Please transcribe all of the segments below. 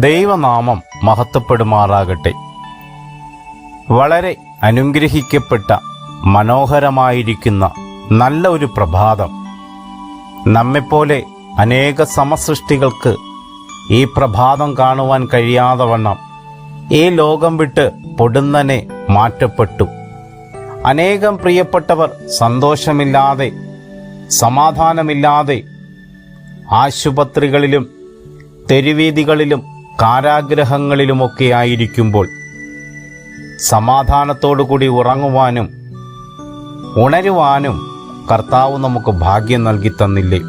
ദൈവനാമം മഹത്വപ്പെടുമാറാകട്ടെ. വളരെ അനുഗ്രഹിക്കപ്പെട്ട മനോഹരമായിരിക്കുന്ന നല്ല ഒരു പ്രഭാതം. നമ്മെപ്പോലെ അനേക സമസൃഷ്ടികൾക്ക് ഈ പ്രഭാതം കാണുവാൻ കഴിയാതെ വണ്ണം ഈ ലോകം വിട്ട് പൊടുന്നനെ മാറ്റപ്പെട്ടു. അനേകം പ്രിയപ്പെട്ടവർ സന്തോഷമില്ലാതെ സമാധാനമില്ലാതെ ആശുപത്രികളിലും തെരുവീതികളിലും കാരാഗ്രഹങ്ങളിലുമൊക്കെ ആയിരിക്കുമ്പോൾ സമാധാനത്തോടുകൂടി ഉറങ്ങുവാനും ഉണരുവാനും കർത്താവ് നമുക്ക് ഭാഗ്യം നൽകി തന്നില്ലേ?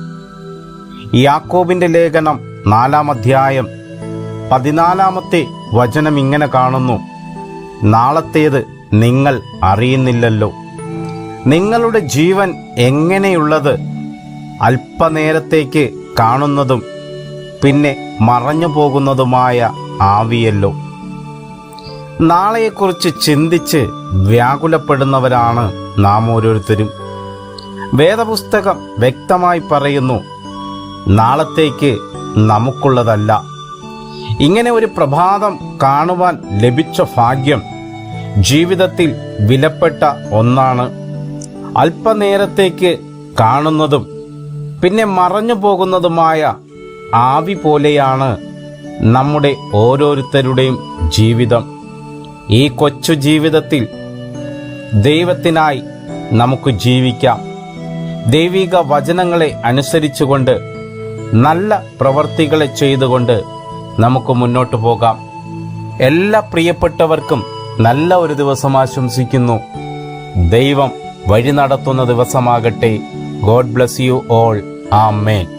യാക്കോബിന്റെ ലേഖനം നാലാം അധ്യായം പതിനാലാമത്തെ വചനം ഇങ്ങനെ കാണുന്നു. നാളത്തേത് നിങ്ങൾ അറിയുന്നില്ലല്ലോ. നിങ്ങളുടെ ജീവൻ എങ്ങനെയുള്ളത് അല്പനേരത്തേക്ക് കാണുന്നതും പിന്നെ മറഞ്ഞു പോകുന്നതുമായ ആവിയല്ലോ. നാളെയെക്കുറിച്ച് ചിന്തിച്ച് വ്യാകുലപ്പെടുന്നവരാണ് നാം ഓരോരുത്തരും. വേദപുസ്തകം വ്യക്തമായി പറയുന്നു നാളത്തേക്ക് നമുക്കുള്ളതല്ല. ഇങ്ങനെ ഒരു പ്രഭാതം കാണുവാൻ ലഭിച്ച ഭാഗ്യം ജീവിതത്തിൽ വിലപ്പെട്ട ഒന്നാണ്. അല്പനേരത്തേക്ക് കാണുന്നതും പിന്നെ മറഞ്ഞു പോകുന്നതുമായ ആവി പോലെയാണ് നമ്മുടെ ഓരോരുത്തരുടെയും ജീവിതം. ഈ കൊച്ചു ജീവിതത്തിൽ ദൈവത്തിനായി നമുക്ക് ജീവിക്കാം. ദൈവിക വചനങ്ങളെ അനുസരിച്ചുകൊണ്ട് നല്ല പ്രവർത്തികളെ ചെയ്തുകൊണ്ട് നമുക്ക് മുന്നോട്ട് പോകാം. എല്ലാ പ്രിയപ്പെട്ടവർക്കും നല്ല ഒരു ദിവസം ആശംസിക്കുന്നു. ദൈവം വഴി നടത്തുന്ന ദിവസമാകട്ടെ. God bless you all. Amen.